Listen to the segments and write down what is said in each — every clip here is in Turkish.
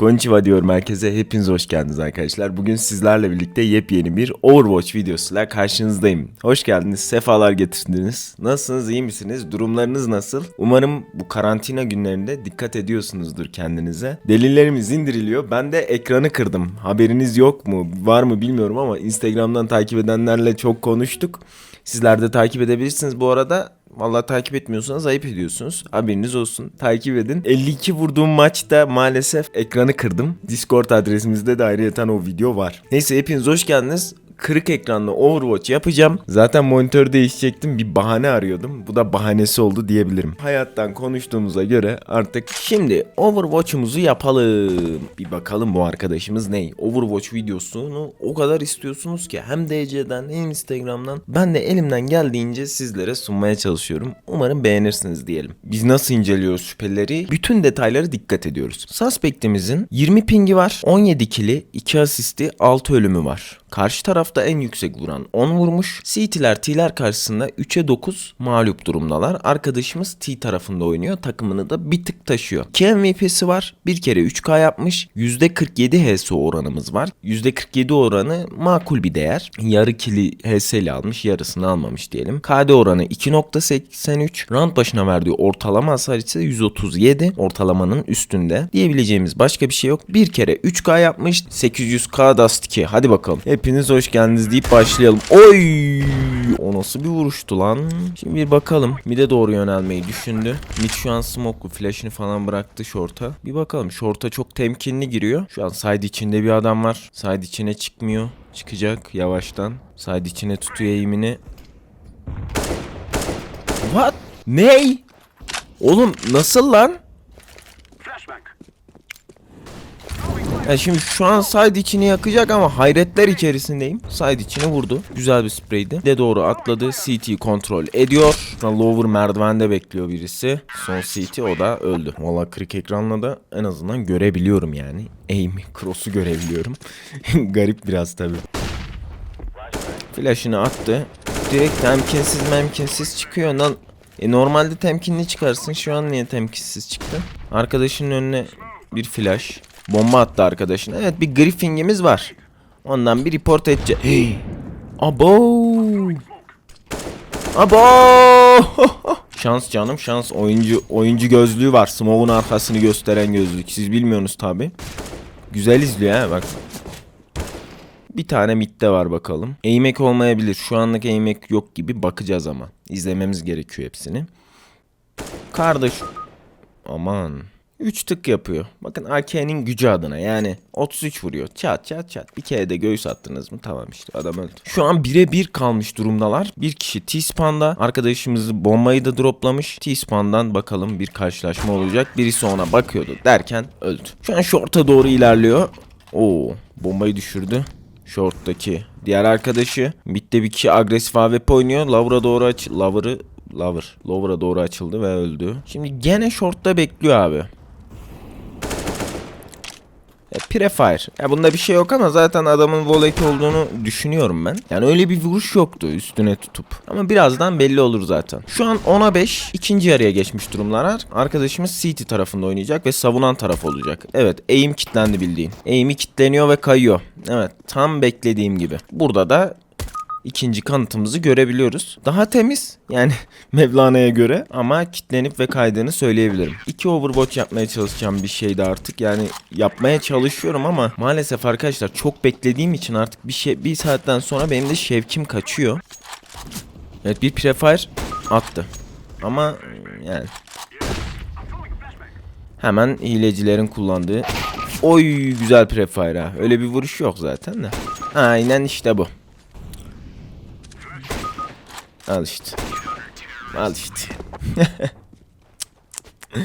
Konnichiwa diyorum herkese. Hepiniz hoş geldiniz arkadaşlar. Bugün sizlerle birlikte yepyeni bir Overwatch videosuyla karşınızdayım. Hoş geldiniz, sefalar getirdiniz. Nasılsınız, iyi misiniz? Durumlarınız nasıl? Umarım bu karantina günlerinde dikkat ediyorsunuzdur kendinize. Delillerimiz indiriliyor. Ben de ekranı kırdım. Haberiniz yok mu? Var mı bilmiyorum ama Instagram'dan takip edenlerle çok konuştuk. Sizler de takip edebilirsiniz bu arada. Vallahi takip etmiyorsanız ayıp ediyorsunuz. Haberiniz olsun. Takip edin. 52 vurduğum maçta maalesef ekranı kırdım. Discord adresimizde de ayrıyeten o video var. Neyse hepiniz hoş geldiniz. Kırık ekranlı Overwatch yapacağım. Zaten monitör değişecektim. Bir bahane arıyordum. Bu da bahanesi oldu diyebilirim. Hayattan konuştuğumuza göre artık şimdi Overwatch'umuzu yapalım. Bir bakalım bu arkadaşımız ne? Overwatch videosunu o kadar istiyorsunuz ki hem DC'den hem Instagram'dan. Ben de elimden geldiğince sizlere sunmaya çalışıyorum. Umarım beğenirsiniz diyelim. Biz nasıl inceliyoruz şüpheleri? Bütün detaylara dikkat ediyoruz. Suspect'imizin 20 pingi var, 17 kili, 2 asisti, 6 ölümü var. Karşı tarafta en yüksek vuran 10 vurmuş. CT'ler T'ler karşısında 3'e 9 mağlup durumdalar. Arkadaşımız T tarafında oynuyor. Takımını da bir tık taşıyor. 2 MVP'si var. Bir kere 3K yapmış. %47 HS oranımız var. %47 oranı makul bir değer. Yarı kili HS'li almış yarısını almamış diyelim. KD oranı 2.83. Round başına verdiği ortalama hasar ise 137. Ortalamanın üstünde. Diyebileceğimiz başka bir şey yok. Bir kere 3K yapmış. 800K Dust 2. Hadi bakalım. Hepiniz hoş geldiniz deyip başlayalım. Oy! O nasıl bir vuruştu lan? Şimdi bir bakalım. Mid'e doğru yönelmeyi düşündü. Mid şu an smoke'lu flash'ını falan bıraktı short'a. Bir bakalım. Short'a çok temkinli giriyor. Şu an side içinde bir adam var. Side içine çıkmıyor. Çıkacak yavaştan. Side içine tutuyor eğimini. What? Ney? Oğlum nasıl lan? Ya şimdi şu an side içini yakacak ama hayretler içerisindeyim. Side içini vurdu. Güzel bir spreydi. De doğru atladı. CT kontrol ediyor. Lower merdivende bekliyor birisi. Son CT o da öldü. Valla kırık ekranla da en azından görebiliyorum yani. Aim, cross'u görebiliyorum. Garip biraz tabi. Flash'ını attı. Direkt temkinsiz memkinsiz çıkıyor lan. E normalde temkinli çıkarsın. Şu an niye temkinsiz çıktı? Arkadaşının önüne bir flash. Bomba attı arkadaşın. Evet bir Griffin'imiz var. Ondan bir report edeceğiz. Hey. Abo. Abo. şans canım şans. Oyuncu oyuncu gözlüğü var. Smoke'un arkasını gösteren gözlük. Siz bilmiyorsunuz tabi. Güzel izliyor ha bak. Bir tane midde var bakalım. Eğmek olmayabilir. Şu anlık eğmek yok gibi bakacağız ama. İzlememiz gerekiyor hepsini. Kardeş. Aman. 3 tık yapıyor. Bakın AK'nin gücü adına yani 33 vuruyor. Çat çat çat. Bir kere de göğüs attınız mı tamam işte adam öldü. Şu an bire bir kalmış durumdalar. Bir kişi T-Spawn'da. Arkadaşımızı bombayı da droplamış. T-Spawn'dan bakalım bir karşılaşma olacak. Birisi ona bakıyordu derken öldü. Şu an short'a doğru ilerliyor. Oo bombayı düşürdü. Short'taki diğer arkadaşı. Mid'de bir kişi agresif AWP oynuyor. Lower'a doğru aç... Lower'ı Lover. Lower'a doğru açıldı ve öldü. Şimdi gene short'ta bekliyor abi. E, Prefire. Ya bunda bir şey yok ama zaten adamın volley olduğunu düşünüyorum ben. Yani öyle bir vuruş yoktu üstüne tutup. Ama birazdan belli olur zaten. Şu an 10'a 5 ikinci yarıya geçmiş durumlar. Arkadaşımız City tarafında oynayacak ve savunan taraf olacak. Evet aim kitlendi bildiğin. Aim'i kitleniyor ve kayıyor. Evet tam beklediğim gibi. Burada da ikinci kanıtımızı görebiliyoruz. Daha temiz yani Mevlana'ya göre ama kitlenip ve kaydığını söyleyebilirim. İki Overwatch yapmaya çalışacağım bir şeydi artık. Yani yapmaya çalışıyorum ama maalesef arkadaşlar çok beklediğim için artık bir şey bir saatten sonra benim de şevkim kaçıyor. Evet bir prefire attı. Ama yani hemen hilecilerin kullandığı Oy güzel prefire ha. Öyle bir vuruş yok zaten de. Aynen işte bu. Al işte. Al işte.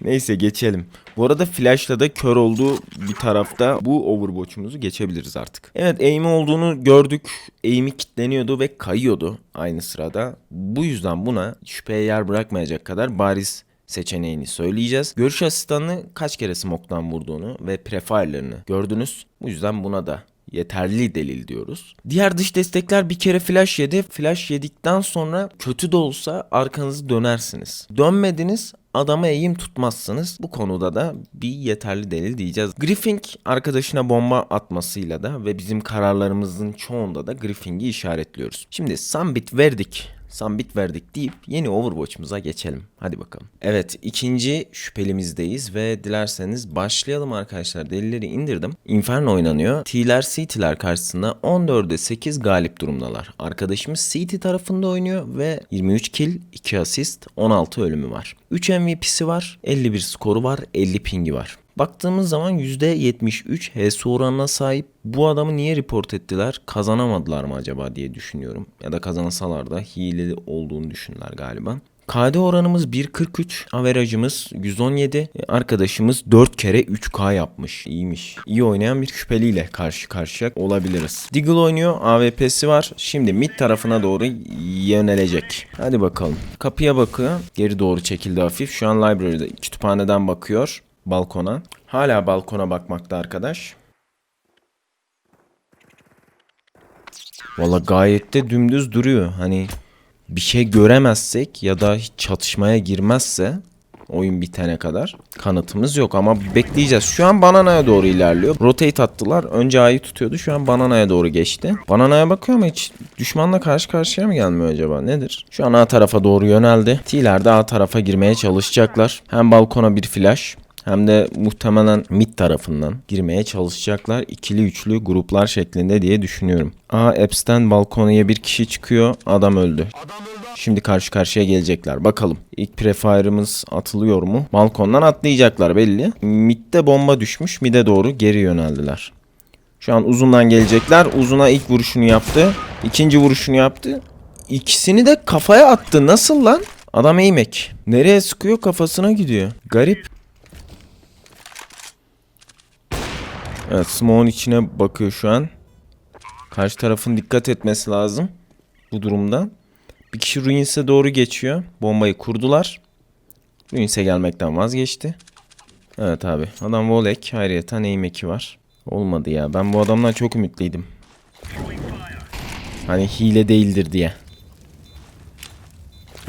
Neyse geçelim. Bu arada flashla da kör olduğu bir tarafta bu overwatch'umuzu geçebiliriz artık. Evet aim'i olduğunu gördük. Aim'i kitleniyordu ve kayıyordu aynı sırada. Bu yüzden buna şüpheye yer bırakmayacak kadar bariz seçeneğini söyleyeceğiz. Görüş asistanını kaç kere smoke'tan vurduğunu ve prefire'larını gördünüz. Bu yüzden buna da Yeterli delil diyoruz. Diğer dış destekler bir kere flash yedi. Flash yedikten sonra kötü de olsa arkanızı dönersiniz. Dönmediniz adama eğim tutmazsınız. Bu konuda da bir yeterli delil diyeceğiz. Griffing arkadaşına bomba atmasıyla da ve bizim kararlarımızın çoğunda da Griffing'i işaretliyoruz. Şimdi Sambit verdik. Sambit verdik deyip yeni Overwatch'umuza geçelim. Hadi bakalım. Evet ikinci şüphelimizdeyiz ve dilerseniz başlayalım arkadaşlar. Delilleri indirdim. Inferno oynanıyor. T'ler City'ler karşısında 14'e 8 galip durumdalar. Arkadaşımız City tarafında oynuyor ve 23 kill, 2 asist, 16 ölümü var. 3 MVP'si var, 51 skoru var, 50 pingi var. Baktığımız zaman %73 HS oranına sahip. Bu adamı niye report ettiler? Kazanamadılar mı acaba diye düşünüyorum. Ya da kazansalar da hileli olduğunu düşündüler galiba. KD oranımız 1.43, averajımız 117. E, Arkadaşımız 4 kere 3K yapmış. İyiymiş. İyi oynayan bir şüpheliyle karşı karşıya olabiliriz. Deagle oynuyor, AWP'si var. Şimdi mid tarafına doğru yönelecek. Hadi bakalım. Kapıya bakıyor. Geri doğru çekildi hafif. Şu an library'de kütüphaneden bakıyor balkona. Hala balkona bakmakta arkadaş. Valla gayet de dümdüz duruyor. Hani bir şey göremezsek ya da hiç çatışmaya girmezse oyun bitene kadar kanıtımız yok ama bekleyeceğiz. Şu an Banana'ya doğru ilerliyor. Rotate attılar. Önce A'yı tutuyordu. Şu an Banana'ya doğru geçti. Banana'ya bakıyor ama hiç düşmanla karşı karşıya mı gelmiyor acaba? Nedir? Şu an A tarafa doğru yöneldi. T'ler de A tarafa girmeye çalışacaklar. Hem balkona bir flash hem de muhtemelen mid tarafından girmeye çalışacaklar. İkili üçlü gruplar şeklinde diye düşünüyorum. A Apps'ten balkonaya bir kişi çıkıyor. Adam öldü. Şimdi karşı karşıya gelecekler. Bakalım. İlk prefire'ımız atılıyor mu? Balkondan atlayacaklar belli. Mid'de bomba düşmüş. Mid'e doğru geri yöneldiler. Şu an uzundan gelecekler. Uzuna ilk vuruşunu yaptı. İkinci vuruşunu yaptı. İkisini de kafaya attı. Nasıl lan? Adam eğmek. Nereye sıkıyor kafasına gidiyor. Garip. Evet Smoke'un içine bakıyor şu an. Karşı tarafın dikkat etmesi lazım. Bu durumda. Bir kişi Ruins'e doğru geçiyor. Bombayı kurdular. Ruins'e gelmekten vazgeçti. Evet abi. Adam Volek. Hayriyeten aim eki var. Olmadı ya. Ben bu adamdan çok ümitliydim. Hani hile değildir diye.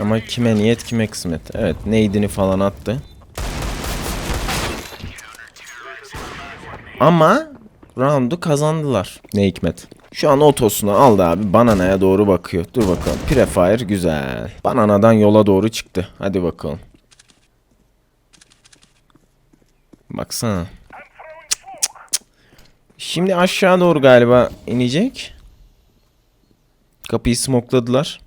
Ama kime niyet kime kısmet. Evet neydini falan attı. Ama roundu kazandılar. Ne hikmet. Şu an otosunu aldı abi. Banana'ya doğru bakıyor. Dur bakalım. Prefire güzel. Banana'dan yola doğru çıktı. Hadi bakalım. Baksana. Şimdi aşağı doğru galiba inecek. Kapıyı smokladılar.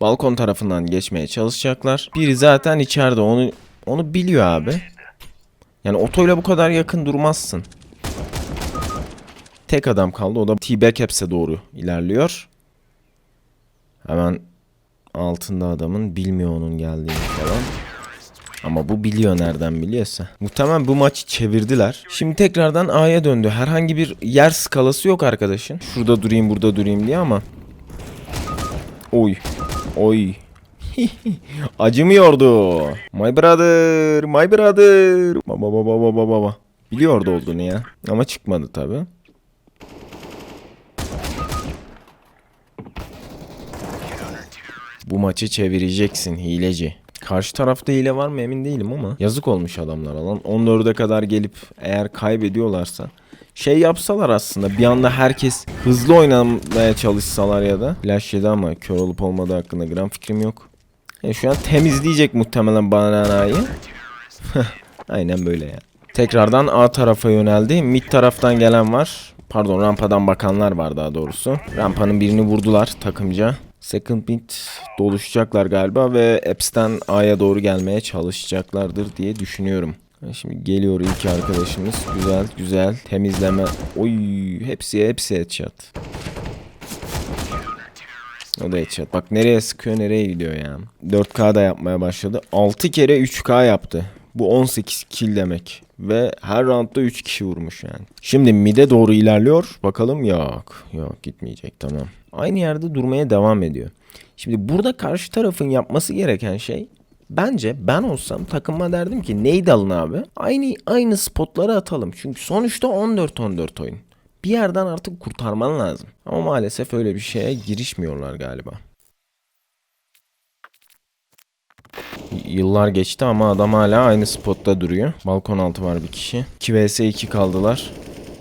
Balkon tarafından geçmeye çalışacaklar. Biri zaten içeride. Onu onu biliyor abi. Yani otoyla bu kadar yakın durmazsın. Tek adam kaldı. O da T-Back Apps'e doğru ilerliyor. Hemen altında adamın bilmiyor onun geldiğini falan. Ama bu biliyor nereden biliyorsa. Muhtemelen bu maçı çevirdiler. Şimdi tekrardan A'ya döndü. Herhangi bir yer skalası yok arkadaşın. Şurada durayım burada durayım diye ama. Oy. Oy. Acımıyordu. My brother, my brother. Baba baba baba baba. Biliyordu olduğunu ya. Ama çıkmadı tabi. Bu maçı çevireceksin hileci. Karşı tarafta hile var mı emin değilim ama yazık olmuş adamlara lan. 14'e kadar gelip eğer kaybediyorlarsa şey yapsalar aslında bir anda herkes hızlı oynamaya çalışsalar ya da flash yedi ama kör olup olmadığı hakkında gram fikrim yok. Yani şu an temizleyecek muhtemelen bananayı. Aynen böyle ya. Tekrardan A tarafa yöneldi. Mid taraftan gelen var. Pardon rampadan bakanlar var daha doğrusu. Rampanın birini vurdular takımca. Second mid doluşacaklar galiba ve Eps'ten A'ya doğru gelmeye çalışacaklardır diye düşünüyorum. Şimdi geliyor ilk arkadaşımız. Güzel güzel temizleme. Oy hepsi hepsi headshot. O da headshot. Bak nereye sıkıyor nereye gidiyor ya. 4K da yapmaya başladı. 6 kere 3K yaptı. Bu 18 kill demek. Ve her roundda 3 kişi vurmuş yani. Şimdi mid'e doğru ilerliyor. Bakalım yok. Yok gitmeyecek tamam. Aynı yerde durmaya devam ediyor. Şimdi burada karşı tarafın yapması gereken şey Bence ben olsam takıma derdim ki neydi alın abi? Aynı aynı spotları atalım. Çünkü sonuçta 14-14 oyun. Bir yerden artık kurtarman lazım. Ama maalesef öyle bir şeye girişmiyorlar galiba. Yıllar geçti ama adam hala aynı spotta duruyor. Balkon altı var bir kişi. 2 vs 2 kaldılar.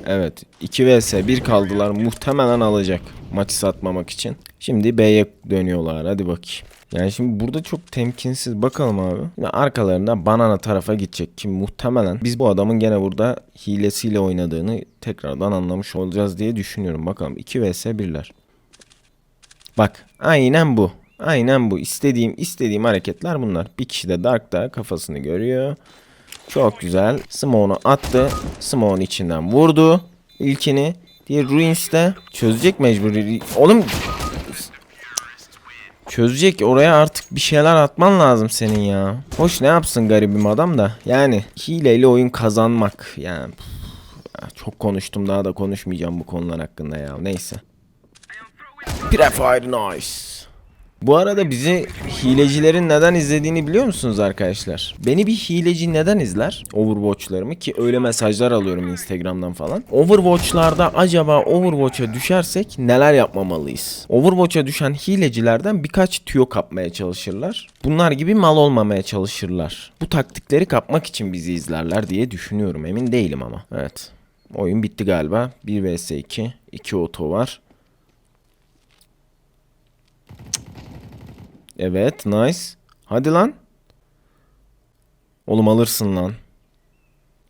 Evet 2 vs 1 kaldılar. Muhtemelen alacak maçı satmamak için. Şimdi B'ye dönüyorlar hadi bakayım. Yani şimdi burada çok temkinsiz bakalım abi. Yine arkalarında banana tarafa gidecek ki muhtemelen biz bu adamın gene burada hilesiyle oynadığını tekrardan anlamış olacağız diye düşünüyorum. Bakalım 2 vs 1'ler. Bak aynen bu. Aynen bu. İstediğim istediğim hareketler bunlar. Bir kişi de Dark'ta kafasını görüyor. Çok güzel. Smoke'unu attı. Smoke'un içinden vurdu. İlkini. Diğer Ruins de çözecek mecburi. Oğlum Çözecek oraya artık bir şeyler atman lazım senin ya. Hoş ne yapsın garibim adam da. Yani hileyle oyun kazanmak. Yani çok konuştum daha da konuşmayacağım bu konular hakkında ya. Neyse. Prefire Nice. Bu arada bizi hilecilerin neden izlediğini biliyor musunuz arkadaşlar? Beni bir hileci neden izler? Overwatch'larımı ki öyle mesajlar alıyorum Instagram'dan falan. Overwatch'larda acaba Overwatch'a düşersek neler yapmamalıyız? Overwatch'a düşen hilecilerden birkaç tüyo kapmaya çalışırlar. Bunlar gibi mal olmamaya çalışırlar. Bu taktikleri kapmak için bizi izlerler diye düşünüyorum. Emin değilim ama. Evet. Oyun bitti galiba. 1 vs 2. 2 oto var. Evet nice. Hadi lan. Oğlum alırsın lan.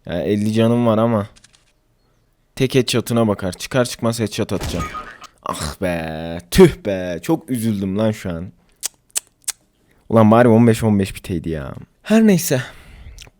Ya 50 canım var ama. Tek headshot'ına bakar. Çıkar çıkmaz headshot atacağım. Ah be. Tüh be. Çok üzüldüm lan şu an. Cık, cık, cık. Ulan bari 15-15 biteydi ya. Her neyse.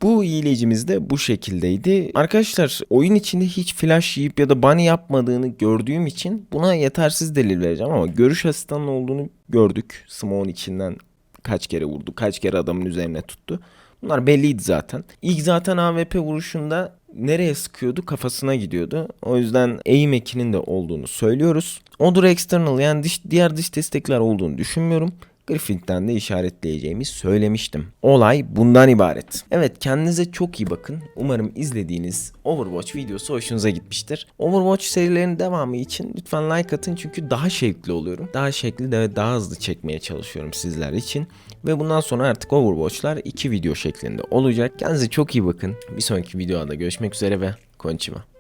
Bu iyileyicimiz de bu şekildeydi. Arkadaşlar oyun içinde hiç flash yiyip ya da bunny yapmadığını gördüğüm için buna yetersiz delil vereceğim ama görüş asistanının olduğunu gördük. Smoke'un içinden kaç kere vurdu, kaç kere adamın üzerine tuttu. Bunlar belliydi zaten. İlk zaten AWP vuruşunda nereye sıkıyordu? Kafasına gidiyordu. O yüzden aim ekinin de olduğunu söylüyoruz. Odur external yani dış, diğer dış destekler olduğunu düşünmüyorum. Griffith'ten de işaretleyeceğimi söylemiştim. Olay bundan ibaret. Evet kendinize çok iyi bakın. Umarım izlediğiniz Overwatch videosu hoşunuza gitmiştir. Overwatch serilerinin devamı için lütfen like atın çünkü daha şevkli oluyorum. Daha şekli de daha hızlı çekmeye çalışıyorum sizler için. Ve bundan sonra artık Overwatch'lar iki video şeklinde olacak. Kendinize çok iyi bakın. Bir sonraki videoda görüşmek üzere ve konnichiwa.